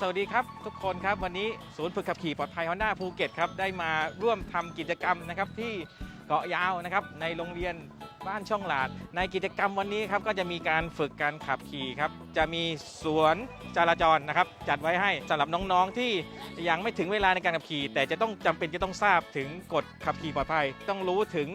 สวัสดีครับทุกคนครับวันนี้ศูนย์ฝึกขับขี่ปลอดภัย Honda ภูเก็ตครับได้มาร่วมทำกิจกรรมนะครับที่เกาะยาวนะครับในโรงเรียนบ้านช่องหลาด ในกิจกรรมวันนี้ครับก็จะมีการฝึกการขับขี่ครับจะมีสวนจราจรนะครับจัดไว้ให้สำหรับน้องๆที่ยังไม่ถึงเวลาในการขับขี่ แต่จะต้องจำเป็นจะต้องทราบถึงกฎขับขี่ปลอดภัย ต้องรู้ถึง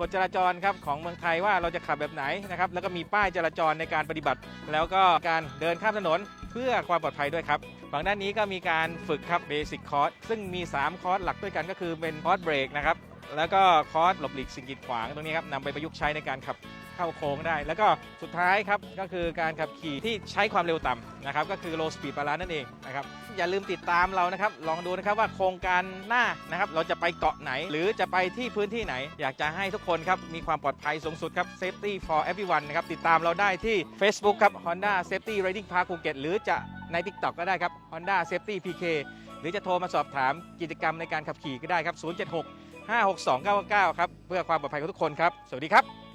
กฎจราจรครับของเมืองไทยว่าเราจะขับแบบไหนนะครับแล้วก็มีป้ายจราจรในการปฏิบัติ แล้วก็การเดินข้ามถนนเพื่อความปลอดภัยด้วยครับ ฝั่งด้านนี้ก็มีการฝึกครับเบสิ c คอร์สซึ่งมี 3 คอร์สหลักด้วยกันก็คือเป็นคอร์สเบรกนะครับ แล้วก็คอสหลบหลีกสิ่งกีดขวางตรงนี้ครับนำไปประยุกต์ใช้ในการขับเข้าโค้งได้ แล้วก็สุดท้ายครับก็คือการขับขี่ที่ใช้ความเร็วต่ำนะครับก็คือ low speed balance นั่นเองนะครับอย่าลืมติดตามเรานะครับลองดูนะครับว่าโครงการหน้านะครับเราจะไปเกาะไหน หรือจะไปที่พื้นที่ไหน อยากจะให้ทุกคนครับมีความปลอดภัยสูงสุดครับ safety for everyone นะครับติดตามเราได้ที่ Facebook ครับ Honda Safety Riding Park ภูเก็ตหรือจะใน TikTok ก็ได้ครับ Honda Safety PK หรือจะโทรมาสอบถามกิจกรรมในการขับขี่ก็ได้ครับ 076 562 999 ครับ เพื่อความปลอดภัยของทุกคนครับ สวัสดีครับ